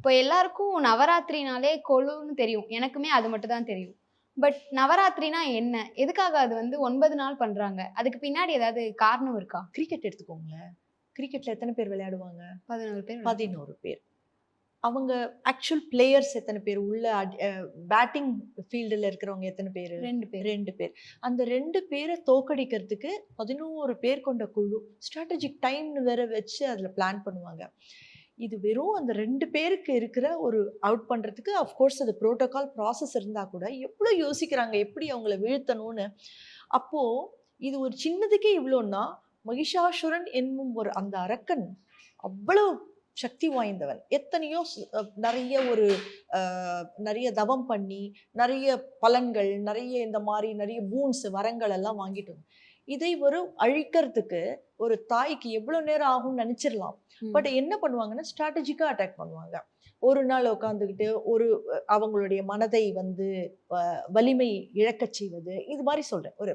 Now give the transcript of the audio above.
இப்போ எல்லாருக்கும் நவராத்திரினாலே கொலுன்னு தெரியும். எனக்குமே அது மட்டும் தான் தெரியும். பட் நவராத்திரினா என்ன? எதுக்காக அது வந்து ஒன்பது நாள் பண்றாங்க? அதுக்கு பின்னாடி ஏதாவது காரணம் இருக்கா? கிரிக்கெட் எடுத்துக்கோங்களேன். கிரிக்கெட்ல எத்தனை பேர் விளையாடுவாங்க? பதினோரு பேர் பதினோரு பேர். அவங்க ஆக்சுவல் பிளேயர்ஸ் எத்தனை பேர்? உள்ள பேட்டிங் ஃபீல்டில் இருக்கிறவங்க எத்தனை பேர்? ரெண்டு பேர். ரெண்டு பேர். அந்த ரெண்டு பேரை தோக்கடிக்கிறதுக்கு பதினோரு பேர் கொண்ட குழு ஸ்ட்ராட்டஜிக் டைம்னு வேற வச்சு அதில் பிளான் பண்ணுவாங்க. இது வெறும் அந்த ரெண்டு பேருக்கு இருக்கிற ஒரு அவுட் பண்ணுறதுக்கு அஃப்கோர்ஸ் அது ப்ரோட்டோகால் ப்ராசஸ் இருந்தால் கூட எவ்வளோ யோசிக்கிறாங்க எப்படி அவங்கள வீழ்த்தணும்னு. அப்போது இது ஒரு சின்னதுக்கே இவ்வளோன்னா மகிஷாசுரன் என்னும் ஒரு அந்த அரக்கன் அவ்வளவு சக்தி வாய்ந்தவன் எத்தனையோ நிறைய ஒரு நிறைய தவம் பண்ணி நிறைய பலன்கள் நிறைய இந்த மாதிரி நிறைய பூன்ஸ் வரங்கள் எல்லாம் வாங்கிட்டு. இதை ஒரு அழிக்கிறதுக்கு ஒரு தாய்க்கு எவ்வளவு நேரம் ஆகும்னு நினைச்சிடலாம். பட் என்ன பண்ணுவாங்கன்னா ஸ்ட்ராட்டஜிக்காக அட்டாக் பண்ணுவாங்க ஒரு நாள் உட்காந்துக்கிட்டு ஒரு அவங்களுடைய மனதை வந்து வலிமை இழக்கச் செய்வது இது மாதிரி சொல்றேன் ஒரு